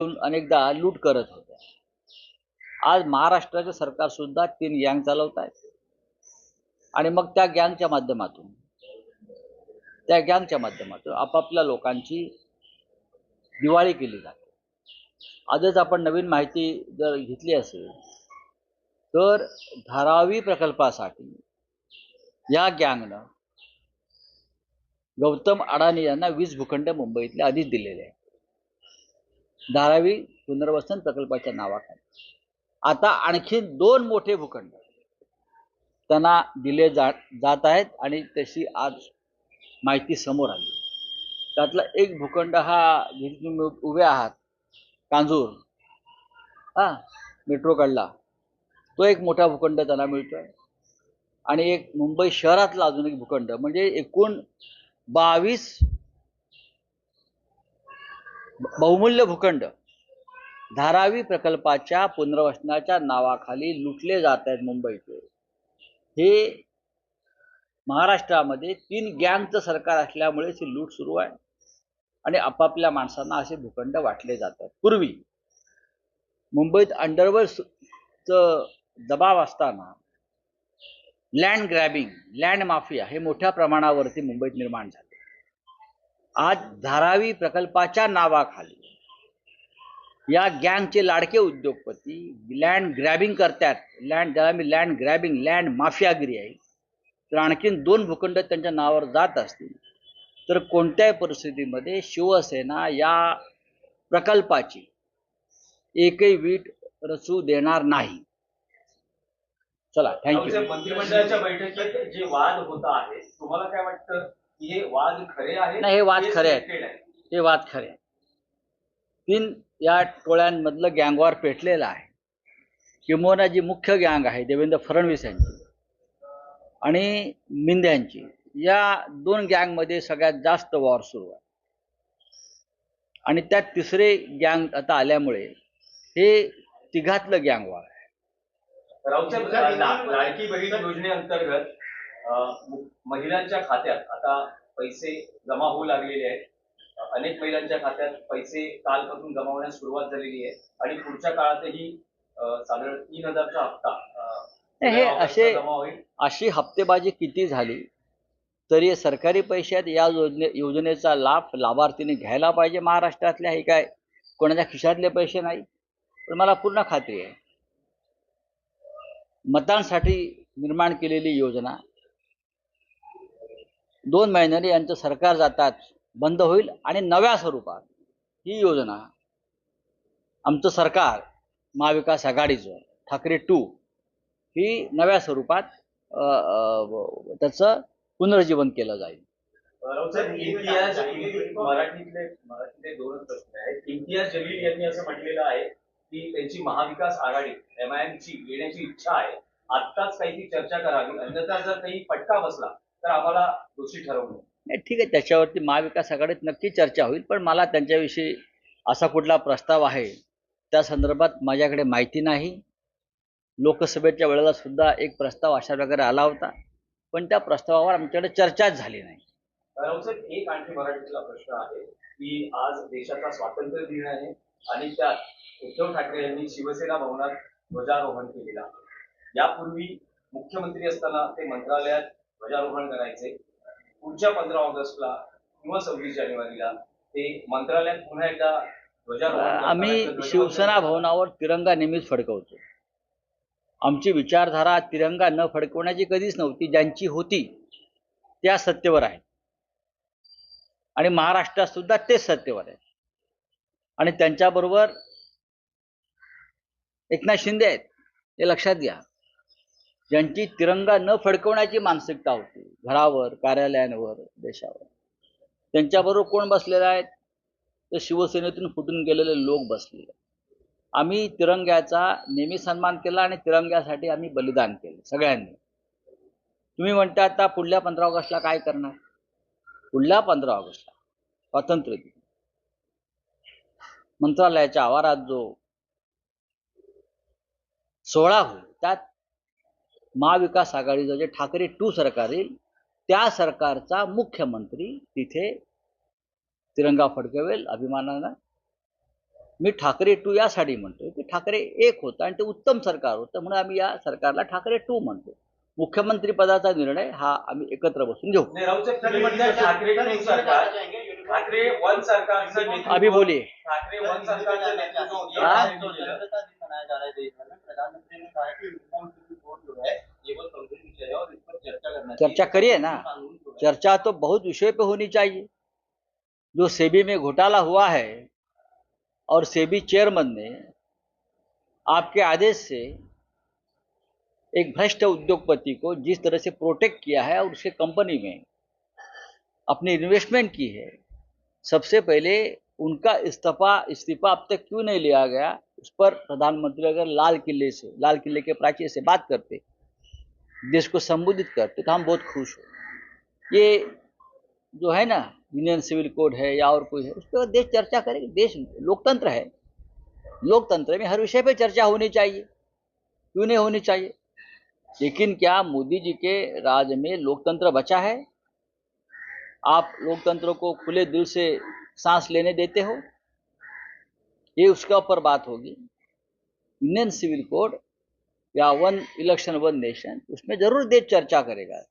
अनेकदा लूट करत होत्या. आज महाराष्ट्राचे सरकार सुद्धा तीन गँग चालवत आहेत आणि मग त्या गँगच्या माध्यमातून त्या गँगच्या माध्यमातून आपापल्या लोकांची दिवाळी केली जाते. आजच आपण नवीन माहिती जर घेतली असेल तर धारावी प्रकल्पासाठी या गँगनं गौतम अडाणी यांना वीज भूखंड मुंबईतले आधीच दिलेले आहे धारावी पुनर्वसन प्रकल्पाच्या नावाखाली. आता आणखी दोन मोठे भूखंड त्यांना दिले जा जात आहेत आणि तशी आज माहिती समोर आली. त्यातला एक भूखंड हा जिथे तुम्ही उभे आहात कांजूर हा मेट्रोकडला तो एक मोठा भूखंड त्यांना मिळतो आहे आणि एक मुंबई शहरातला अजून एक भूखंड म्हणजे एकूण बावीस बहुमूल्य भूखंड. धारावी प्रकल्पाच्या पुनर्वसनाच्या नावाखाली लुटले जात आहेत मुंबईचे. हे महाराष्ट्रामध्ये तीन गँगचं सरकार असल्यामुळे ही लूट सुरू आहे. आणि आपापल्या माणसांना असे भूखंड वाटले जातात पूर्वी मुंबईत अंडरवर्ल्डचं दबाव असताना लँड ग्रॅबिंग लँड माफिया हे मोठ्या प्रमाणावरती मुंबईत निर्माण झालं. आज धारावी प्रकल्पाच्या नावाखाली. या गँगचे लाडके उद्योगपती लँड ग्रॅबिंग करतात. लँड ज्याला मी लँड ग्रॅबिंग लँड माफियागिरी आहे. तर आणखीन दोन भूखंड त्यांच्या नावावर जात असतील. तर कोणत्याही परिस्थितीमध्ये शिवसेना या प्रकल्पाची एकही वीट रचू देणार नाही. चला थँक्यू मंत्रिमंडळाच्या बैठकीत जे वाद होत आहे तुम्हाला काय वाटतं? की हे वाद खरे आहेत नाही, हे वाद खरे आहेत. हे वाद खरे आहेत. तीन या टोळ्यांमधलं गँगवॉर पेटलेलं आहे. किंबहुना जी मुख्य गँग आहे देवेंद्र फडणवीस यांची आणि मिंद्यांची या दोन गँगमध्ये सगळ्यात जास्त वॉर सुरू आहे. आणि त्यात तिसरे गँग आता आल्यामुळे हे तिघातलं गँग वॉर आहे लाडकी बहीण योजनेअंतर्गत महिलांच्या खात्यात आता पैसे जमा होऊ लागलेले आहेत. अनेक महिलांच्या खात्यात पैसे कालपासून जमा होण्यास सुरुवात झालेली आहे. आणि पुढच्या काळातही साधारण तीन हजारचा हप्ता हे असे- अशी हप्तेबाजी किती झाली तरी सरकारी पैशात या योजने योजनेचा लाभ लाभार्थीने घ्यायला पाहिजे महाराष्ट्रातल्या हे काय? कोणाच्या खिशातले पैसे नाही? पण मला पूर्ण खात्री आहे. मतांसाठी निर्माण केलेली योजना दोन महिन्याने यांचं सरकार जातात बंद होईल आणि नव्या स्वरूपात. ही योजना आमचं सरकार महाविकास आघाडीचं ठाकरे टू ही नव्या स्वरूपात त्याचं पुनर्जीवन केलं जाईल. इम्तियाज मराठीतले मराठीतले दोनच प्रश्न आहेत. इम्तियाज जलील यांनी असं म्हटलेलं आहे की त्यांची Mahavikas Aghadi M I M ची येण्याची इच्छा आहे. आत्ताच काही चर्चा करावी अन्यथा जर काही फटका बसला तर आम्हाला दोषी ठरवणं नाही ठीक आहे त्याच्यावरती महाविकास आघाडीत नक्की चर्चा होईल पण मला त्यांच्याविषयी असा कुठला प्रस्ताव आहे त्या संदर्भात माझ्याकडे माहिती नाही. लोकसभेच्या वेळेला सुद्धा एक प्रस्ताव अशा प्रकारे आला होता पण त्या प्रस्तावावर आमच्याकडे चर्चाच झाली नाही. एक आणखी मराठीतला प्रश्न आहे की आज देशाचा स्वातंत्र्य दिन आहे आणि त्यात उद्धव ठाकरे यांनी शिवसेना भवनात ध्वजारोहण केलेलं यापूर्वी मुख्यमंत्री असताना ते मंत्रालयात ध्वजारोहण करायचे. पुढच्या पंधरा ऑगस्टला किंवा सव्वीस जानेवारीला ते मंत्रालयात पुन्हा एकदा ध्वजारोहण आम्ही शिवसेना. भवनावर तिरंगा नेहमीच फडकवतो. आमची विचारधारा तिरंगा न फडकवण्याची कधीच नव्हती. ज्यांची होती त्या सत्तेवर आहेत. आणि महाराष्ट्रात सुद्धा तेच सत्तेवर आहेत. आणि त्यांच्याबरोबर एकनाथ शिंदे आहेत. हे लक्षात घ्या. ज्यांची तिरंगा न फडकवण्याची मानसिकता होती घरावर कार्यालयांवर देशावर. त्यांच्याबरोबर कोण बसलेले आहेत? तर शिवसेनेतून फुटून गेलेले लोक बसलेले आम्ही तिरंग्याचा नेहमी सन्मान केला आणि तिरंग्यासाठी आम्ही बलिदान केलं सगळ्यांनी. तुम्ही म्हणता आता पुढल्या पंधरा ऑगस्टला काय करणार? पुढल्या पंधरा ऑगस्टला स्वातंत्र्य दिन. मंत्रालयाच्या आवारात जो सोहळा होईल त्यात महाविकास आघाडीचं जे ठाकरे टू सरकार येईल त्या सरकारचा मुख्यमंत्री तिथे तिरंगा फडकवेल अभिमानानं. मी ठाकरे टू यासाठी म्हणतो की ठाकरे एक होतं आणि ते उत्तम सरकार होतं म्हणून आम्ही या सरकारला ठाकरे टू म्हणतो. मुख्यमंत्री पदाचा निर्णय हा आम्ही एकत्र बसून घेऊ. अभी बोलिए ठाकरे जा है गंभीर विषय है और इस पर चर्चा करना चर्चा करिए ना। चर्चा तो बहुत विषय पे होनी चाहिए। जो सेबी में घोटाला हुआ है और सेबी चेयरमैन ने आपके आदेश से एक भ्रष्ट उद्योगपति को जिस तरह से प्रोटेक्ट किया है और उसके कंपनी में अपनी इन्वेस्टमेंट की है सबसे पहले उनका इस्तीफा इस्तीफा अब तक क्यों नहीं लिया गया? उस पर प्रधानमंत्री अगर लाल किले से, लाल किले के प्राचीर से बात करते, देश को संबोधित करते तो हम बहुत खुश हो। ये जो है ना यूनियन सिविल कोड है या और कोई है, उस पर देश चर्चा करेगा देश लोकतंत्र है। लोकतंत्र में हर विषय पर चर्चा होनी चाहिए। क्यों नहीं होनी चाहिए? लेकिन क्या मोदी जी के राज में लोकतंत्र बचा है? आप लोकतंत्र को खुले दिल से सांस लेने देते हो? ये उसके ऊपर बात होगी। इंडियन सिविल कोड या वन इलेक्शन वन नेशन उसमें ज़रूर देश चर्चा करेगा।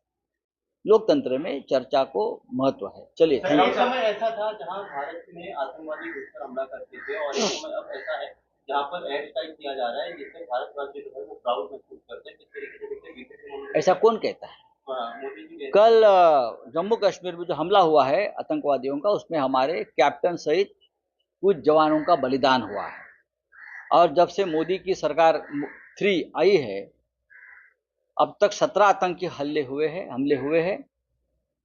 लोकतंत्र में चर्चा को महत्व है। चलिए। एक समय ऐसा था जहाँ भारत में आतंकवादी घुसकर हमला करते थे और एक समय अब ऐसा है जहाँ पर एयर स्ट्राइक किया जा रहा है जिससे जो है वो प्राउड महसूस करते हैं। हैं? ऐसा कौन कहता है हाँ, कल जम्मू कश्मीर में जो हमला हुआ है आतंकवादियों का, उसमें हमारे कैप्टन सहित कुछ जवानों का बलिदान हुआ है। और जब से मोदी की सरकार थ्री आई है, अब तक सत्रह आतंकी हल्ले हुए हैं, हमले हुए हैं,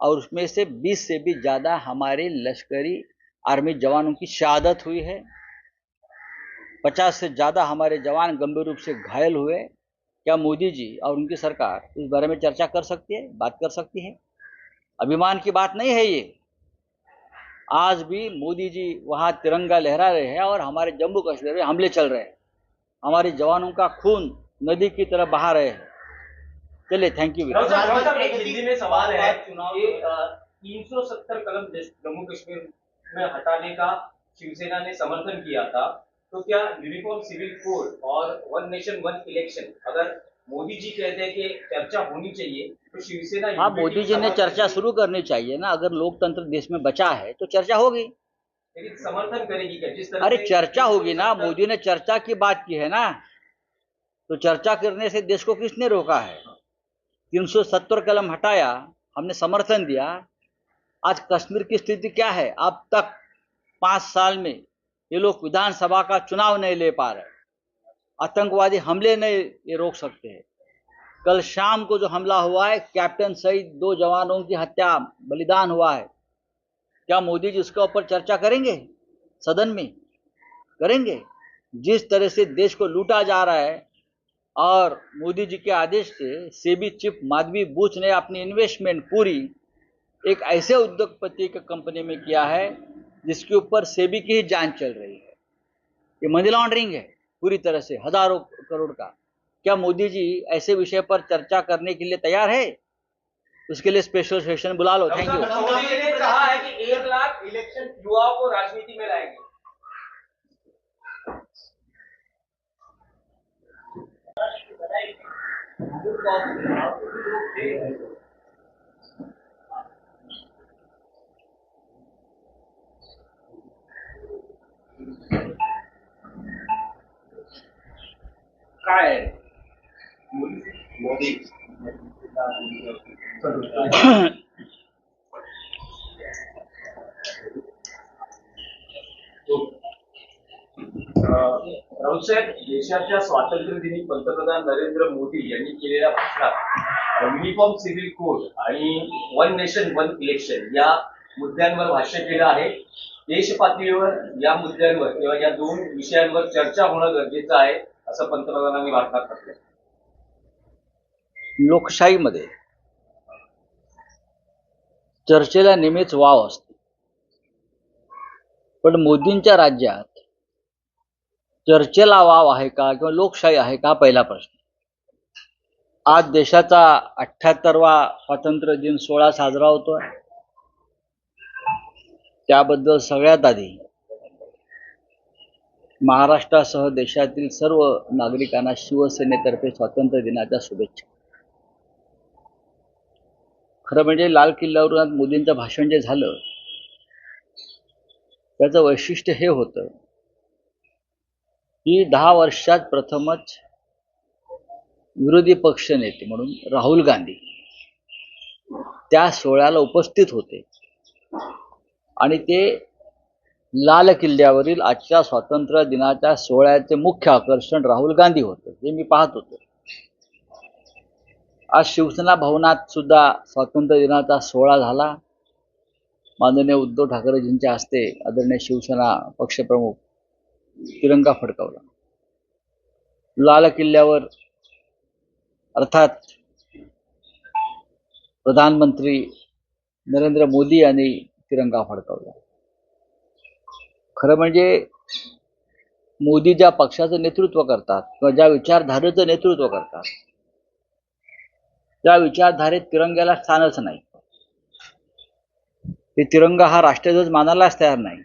और उसमें से बीस से भी ज़्यादा हमारे लश्करी आर्मी जवानों की शहादत हुई है। पचास से ज़्यादा हमारे जवान गंभीर रूप से घायल हुए क्या मोदी जी और उनकी सरकार इस बारे में चर्चा कर सकती है बात कर सकती है? अभिमान की बात नहीं है ये। आज भी मोदी जी वहाँ तिरंगा लहरा रहे हैं और हमारे जम्मू कश्मीर में हमले चल रहे हैं। हमारे जवानों का खून नदी की तरह बहा रहे हैं। चलिए थैंक यू हिंदी में सवाल है चुनाव तीन सौ सत्तर कलम जम्मू कश्मीर में हटाने का शिवसेना ने समर्थन किया था। तो क्या यूनिफॉर्म सिविल कोड और वन नेशन वन इलेक्शन अगर मोदी जी कहते हैं कि चर्चा होनी चाहिए तो शिवसेना हाँ मोदी जी ने चर्चा शुरू करनी चाहिए ना अगर लोकतंत्र देश में बचा है तो चर्चा होगी। लेकिन समर्थन करेगी क्या? जिस तरह अरे चर्चा होगी ना मोदी ने चर्चा की बात की है ना तो चर्चा करने से देश को किसने रोका है? 370 कलम हटाया हमने समर्थन दिया। आज कश्मीर की स्थिति क्या है? अब तक पाँच साल में ये लोग विधानसभा का चुनाव नहीं ले पा रहे आतंकवादी हमले नहीं ये रोक सकते हैं। कल शाम को जो हमला हुआ है, कैप्टन सहित दो जवानों की हत्या, बलिदान हुआ है। क्या मोदी जी उसके ऊपर चर्चा करेंगे? सदन में करेंगे? जिस तरह से देश को लूटा जा रहा है, और मोदी जी के आदेश से सेबी चीफ माधवी बूच ने अपनी इन्वेस्टमेंट पूरी एक ऐसे उद्योगपति के कंपनी में किया है जिसके ऊपर सेबी की ही जाँच चल रही है। ये मनी लॉन्ड्रिंग है पूरी तरह से हज़ारों करोड़ का। क्या मोदी जी ऐसे विषय पर चर्चा करने के लिए तैयार है? उसके लिए स्पेशल सेशन बुला लो थैंक यू मोदी जी ने कहा है कि एक लाख इलेक्शन युवाओं को राजनीति में लाएँगे? काय? राऊत देशाच्या स्वातंत्र्य दिनी पंतप्रधान नरेंद्र मोदी यांनी केलेल्या भाषणात युनिफॉर्म सिव्हिल कोड आणि वन नेशन वन इलेक्शन या मुद्द्यांवर भाष्य केलं आहे. देश पातळीवर या मुद्द्यांवर किंवा या दोन विषयांवर चर्चा होणं गरजेचं आहे. असं पंतप्रधानांनी वार्ताहर म्हटलंय लोकशाहीमध्ये चर्चेला नेहमीच वाव असते. पण मोदींच्या राज्यात चर्चेला वाव आहे का किंवा लोकशाही आहे का पहिला प्रश्न. आज देशाचा अठ्ठ्याहत्तरवा स्वातंत्र्य दिन सोहळा साजरा होतोय. त्याबद्दल सगळ्यात आधी महाराष्ट्रासह देशातील सर्व नागरिकांना शिवसेनेतर्फे स्वातंत्र्य दिनाच्या शुभेच्छा. खरं म्हणजे लाल किल्ल्यावरून आज मोदींचं भाषण जे झालं त्याचं वैशिष्ट्य हे होतं की दहा वर्षात प्रथमच विरोधी पक्ष नेते म्हणून राहुल गांधी त्या सोहळ्याला उपस्थित होते. आणि ते लाल किल्ल्यावरील आजच्या स्वातंत्र्य दिनाच्या सोहळ्याचे मुख्य आकर्षण राहुल गांधी होते हे मी पाहत होतो. आज शिवसेना भवनात सुद्धा स्वातंत्र्य दिनाचा सोहळा झाला. माननीय उद्धव ठाकरेजींच्या हस्ते आदरणीय शिवसेना पक्षप्रमुख तिरंगा फडकावला. लाल किल्ल्यावर अर्थात प्रधानमंत्री नरेंद्र मोदी यांनी तिरंगा फडकावला. खरं म्हणजे मोदी ज्या पक्षाचं नेतृत्व करतात किंवा ज्या विचारधारेचं नेतृत्व करतात त्या विचारधारेत तिरंग्याला स्थानच नाही. ते तिरंगा हा राष्ट्रध्वज मानायलाच तयार नाही.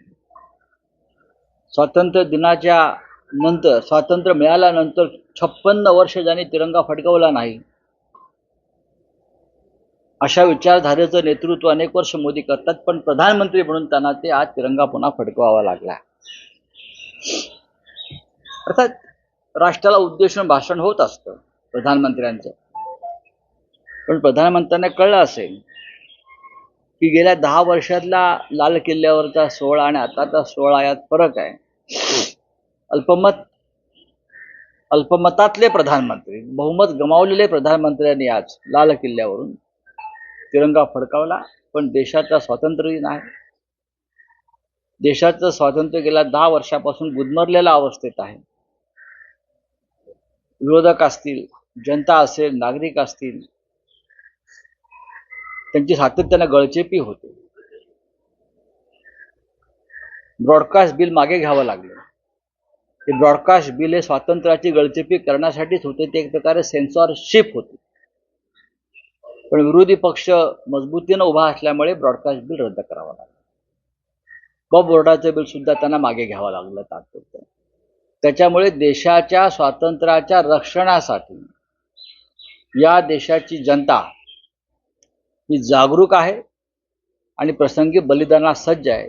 स्वातंत्र्य दिनाच्या नंतर स्वातंत्र्य मिळाल्यानंतर छप्पन्न वर्ष ज्यांनी तिरंगा फडकवला नाही अशा विचारधारेचं नेतृत्व अनेक वर्ष मोदी करतात पण प्रधानमंत्री म्हणून त्यांना ते आज तिरंगा पुन्हा फडकवावा लागला. अर्थात राष्ट्राला उद्देशून भाषण होत असतं प्रधानमंत्र्यांचं. पण प्रधानमंत्र्यांना कळलं असेल की गेल्या दहा वर्षातला लाल किल्ल्यावरचा सोहळा आणि आताचा सोहळा यात फरक आहे. अल्पमत अल्पमतातले प्रधानमंत्री बहुमत गमावलेले प्रधानमंत्र्यांनी आज लाल किल्ल्यावरून तिरंगा फडकावला पण देशाचा स्वातंत्र्य दिन आहे देशाचं स्वातंत्र्य गेल्या दहा वर्षापासून गुदमरलेल्या अवस्थेत आहे. विरोधक असतील जनता असेल नागरिक असतील त्यांची सातत्यानं गळचेपी होते. ब्रॉडकास्ट बिल मागे घ्यावं लागलं. ते ब्रॉडकास्ट बिल हे स्वातंत्र्याची गळचेपी करण्यासाठीच होते ते एक प्रकारे सेन्सॉरशिप होते. पण विरोधी पक्ष मजबूतीनं उभा असल्यामुळे ब्रॉडकास्ट बिल रद्द करावं लागलं. बॉब बोर्डाचं बिल सुद्धा त्यांना मागे घ्यावं लागलं तात्पुरतं. त्याच्यामुळे देशाच्या स्वातंत्र्याच्या रक्षणासाठी या देशाची जनता ही जागरूक आहे आणि प्रसंगी बलिदानास सज्ज आहे.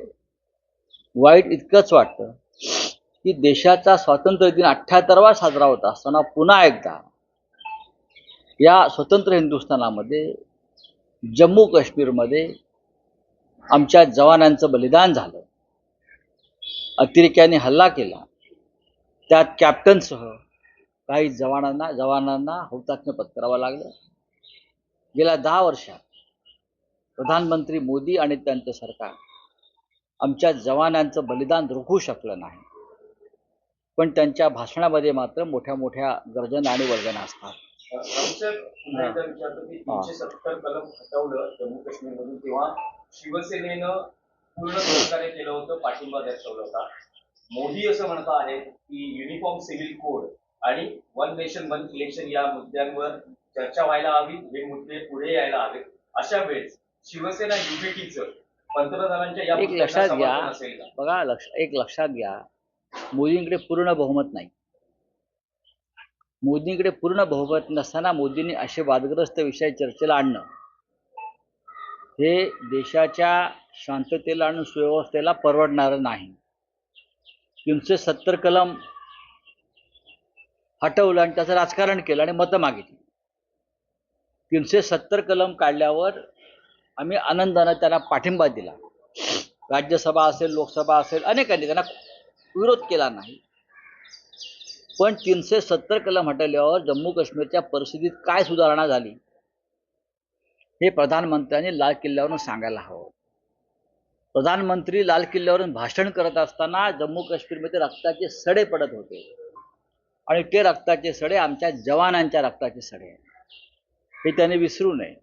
वाईट इतकंच वाटतं की देशाचा स्वातंत्र्य दिन अठ्ठ्याहत्तरवा साजरा होत असताना पुन्हा एकदा या स्वतंत्र हिंदुस्थानामध्ये जम्मू काश्मीरमध्ये आमच्या जवानांचं बलिदान झालं. अतिरेक्याने हल्ला केला. त्यात कॅप्टनसह काही जवानांना जवानांना हौतात्म्य पत्करावं लागलं. गेल्या दहा वर्षात प्रधानमंत्री मोदी आणि त्यांचं सरकार आमच्या जवानांचं बलिदान रोखू शकलं नाही. पण त्यांच्या भाषणामध्ये मात्र मोठ्या मोठ्या गर्जना आणि वर्जना असतात. तीनशे सत्तर कलम हटवलं जम्मू काश्मीरमधून तेव्हा शिवसेनेनं पूर्ण सहकार्य केलं होतं पाठिंबा दर्शवला होता. मोदी असं म्हणत आहेत की युनिफॉर्म सिव्हिल कोड आणि वन नेशन वन इलेक्शन या मुद्द्यांवर चर्चा व्हायला हवी हे मुद्दे पुढे यायला हवेत अशा वेळेस शिवसेना युपीटीचं पंतप्रधानांच्या या लक्षात घ्या. समर्थन असेल का? बघा लक्ष एक लक्षात घ्या. मोदींकडे पूर्ण बहुमत नाही. मोदींकडे पूर्ण बहुमत नसताना मोदींनी असे वादग्रस्त विषय चर्चेला आणणं. हे देशाच्या शांततेला आणि सुव्यवस्थेला परवडणारं नाही. तीनशे सत्तर कलम हटवलं आणि त्याचं राजकारण केलं आणि मतं मागितली. तीनशे सत्तर कलम काढल्यावर आम्ही आनंदानं त्यांना पाठिंबा दिला. राज्यसभा असेल लोकसभा असेल अनेकांनी त्यांना विरोध केला नाही. पण तीनशे सत्तर कलम हटवल्यावर जम्मू काश्मीरच्या परिस्थितीत काय सुधारणा झाली? हे प्रधानमंत्र्यांनी लाल किल्ल्यावरून सांगायला हवं. प्रधानमंत्री लाल किल्ल्यावरून भाषण करत असताना जम्मू काश्मीरमध्ये रक्ताचे सडे पडत होते. आणि ते रक्ताचे सडे आमच्या जवानांच्या रक्ताचे सडे हे त्याने विसरू नये.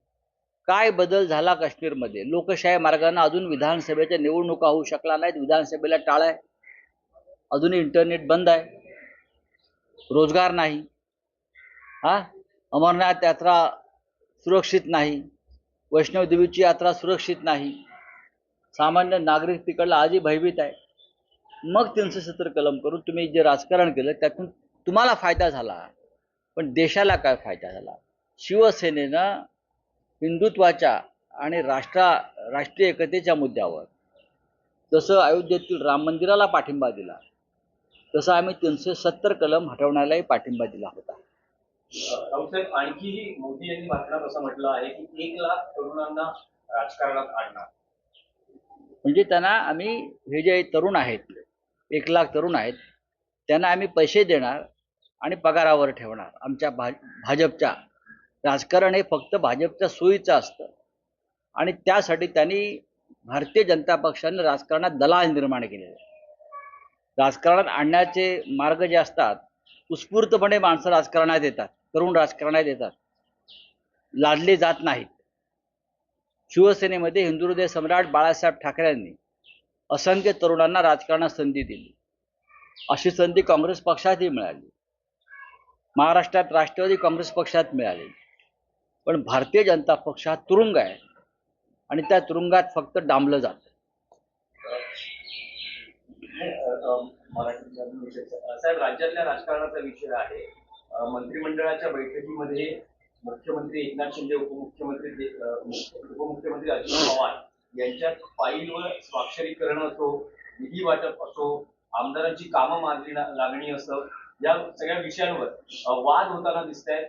काय बदल झाला काश्मीरमध्ये? लोकशाही मार्गाने अजून विधानसभेच्या निवडणुका होऊ शकला नाहीत. विधानसभेला टाळ आहे. अजूनही इंटरनेट बंद आहे. रोजगार नाही. हा? अमरनाथ यात्रा सुरक्षित नाही. वैष्णवदेवीची यात्रा सुरक्षित नाही. सामान्य नागरिक तिकडला आजही भयभीत आहे. मग तीनशे सत्तर कलम करून तुम्ही जे राजकारण केलं त्यातून तुम्हाला फायदा झाला. पण देशाला काय फायदा झाला? शिवसेनेनं हिंदुत्वाच्या आणि राष्ट्रा राष्ट्रीय एकतेच्या मुद्द्यावर जसं अयोध्येतील राम मंदिराला पाठिंबा दिला तसं आम्ही तीनशे सत्तर कलम हटवण्यालाही पाठिंबा दिला होता. आणखीही मोदी यांनी भाषणात असं म्हटलं आहे की एक लाख तरुणांना राजकारणात आणणार. म्हणजे त्यांना आम्ही हे जे तरुण आहेत एक लाख तरुण आहेत त्यांना आम्ही पैसे देणार आणि पगारावर ठेवणार. आमच्या भा भाजपच्या राजकारण हे फक्त भाजपच्या सोयीचं असतं. आणि त्यासाठी त्यांनी भारतीय जनता पक्षाने राजकारणात दलाल निर्माण केलेले आहे. राजकारणात आणण्याचे मार्ग जे असतात उत्स्फूर्तपणे माणसं राजकारणात येतात तरुण राजकारणात येतात. लादले जात नाहीत. शिवसेनेमध्ये हिंदुहृदय सम्राट बाळासाहेब ठाकरेंनी असंख्य तरुणांना राजकारणात संधी दिली. अशी संधी काँग्रेस पक्षातही मिळाली. महाराष्ट्रात राष्ट्रवादी काँग्रेस पक्षात मिळाली. पण भारतीय जनता पक्ष हा तुरुंग आहे. आणि त्या तुरुंगात फक्त डांबलं जातं. मराठी साहेब राज्यातल्या राजकारणाचा विषय आहे. मंत्रिमंडळाच्या बैठकीमध्ये मुख्यमंत्री एकनाथ शिंदे उपमुख्यमंत्री उपमुख्यमंत्री अजित पवार यांच्यात फाईलवर स्वाक्षरी करणं असो निधी वाटप असो आमदारांची कामं मागणी लागणी असो या सगळ्या विषयांवर वाद होताना दिसत आहेत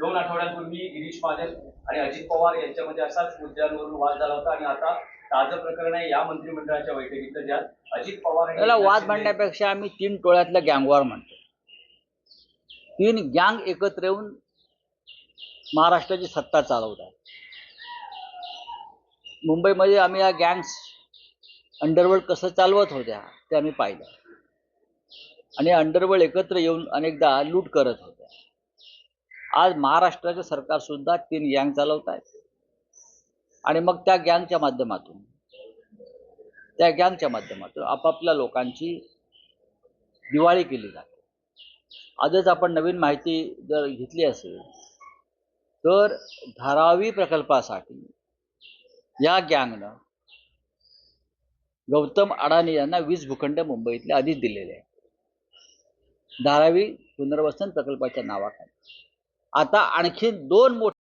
दोन आठवड्यांपूर्वी गिरीश महाजन आणि अजित पवार यांच्यामध्ये असाच मुद्द्यांवरून वाद झाला होता आणि आता ताजं प्रकरण आहे. या मंत्रिमंडळाच्या बैठकीचं ज्यात अजित पवार आणि त्याला वाद मांडण्यापेक्षा आम्ही तीन टोळ्यातल्या गँगवर म्हणतो. तीन गँग एकत्र येऊन महाराष्ट्राची सत्ता चालवतात. मुंबईमध्ये आम्ही या गँग्स अंडरवर्ल्ड कसं चालवत होत्या ते आम्ही पाहिलं. आणि अंडरवर्ल्ड एकत्र येऊन अनेकदा लूट करत होत्या. आज महाराष्ट्राचं सरकार सुद्धा तीन गँग चालवत आहेत आणि मग त्या गँगच्या माध्यमातून त्या गँगच्या माध्यमातून आपापल्या लोकांची दिवाळी केली जाते. आजच आपण नवीन माहिती जर घेतली असेल तर धारावी प्रकल्पासाठी या गँगनं गौतम अडाणी यांना वीज भूखंड मुंबईतले आधीच दिलेले आहे धारावी पुनर्वसन प्रकल्पाच्या नावाखाली. आता आणखी दोन मोठे